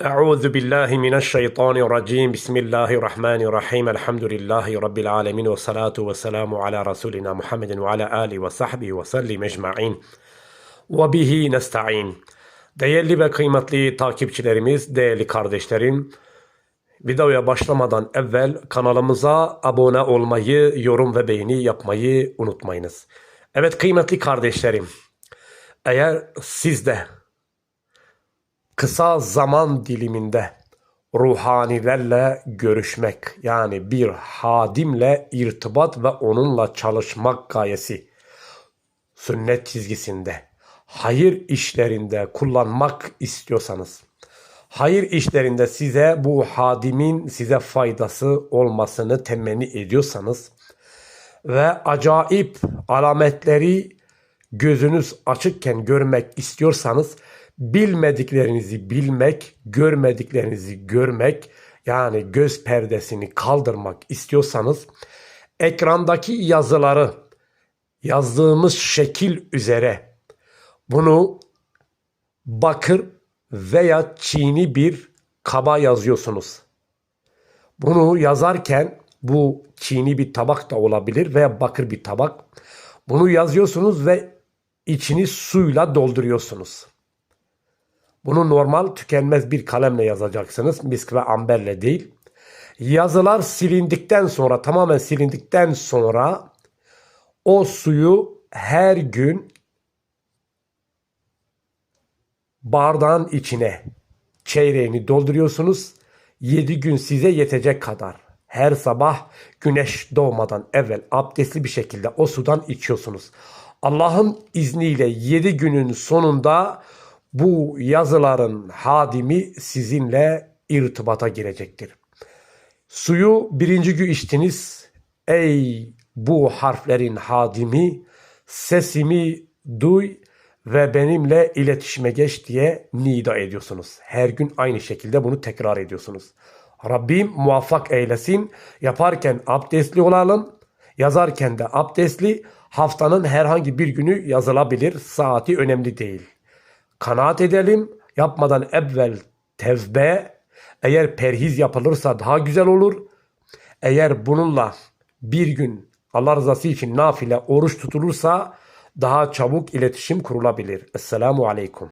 Euzu billahi mineşşeytanirracim. Bismillahirrahmanirrahim. Elhamdülillahi rabbil alamin ve salatu ve selamu ala resulina Muhammedin ve ala ali ve sahbihi ve sellim ecmaîn. Ve bihi nestaîn. Değerli ve kıymetli takipçilerimiz, değerli kardeşlerim, videoya başlamadan evvel kanalımıza abone olmayı, yorum ve beğeni yapmayı unutmayınız. Evet kıymetli kardeşlerim, eğer siz de kısa zaman diliminde ruhanilerle görüşmek yani bir hadimle irtibat ve onunla çalışmak gayesi sünnet çizgisinde. Hayır işlerinde kullanmak istiyorsanız hayır işlerinde size bu hadimin size faydası olmasını temenni ediyorsanız ve acayip alametleri gözünüz açıkken görmek istiyorsanız bilmediklerinizi bilmek, görmediklerinizi görmek yani göz perdesini kaldırmak istiyorsanız ekrandaki yazıları yazdığımız şekil üzere bunu bakır veya çini bir kaba yazıyorsunuz. Bunu yazarken bu çini bir tabak da olabilir veya bakır bir tabak. Bunu yazıyorsunuz ve içini suyla dolduruyorsunuz. Bunu normal tükenmez bir kalemle yazacaksınız. Misk ve amberle değil. Yazılar silindikten sonra tamamen silindikten sonra o suyu her gün bardağın içine çeyreğini dolduruyorsunuz. 7 gün size yetecek kadar. Her sabah güneş doğmadan evvel abdestli bir şekilde o sudan içiyorsunuz. Allah'ın izniyle 7 günün sonunda bu yazıların hadimi sizinle irtibata girecektir. Suyu birinci gün içtiniz. Ey bu harflerin hadimi sesimi duy ve benimle iletişime geç diye nida ediyorsunuz. Her gün aynı şekilde bunu tekrar ediyorsunuz. Rabbim muvaffak eylesin. Yaparken abdestli olalım. Yazarken de abdestli. Haftanın herhangi bir günü yazılabilir. Saati önemli değil. Kanaat edelim. Yapmadan evvel tevbe. Eğer perhiz yapılırsa daha güzel olur. Eğer bununla bir gün Allah rızası için nafile oruç tutulursa daha çabuk iletişim kurulabilir. Esselamu Aleyküm.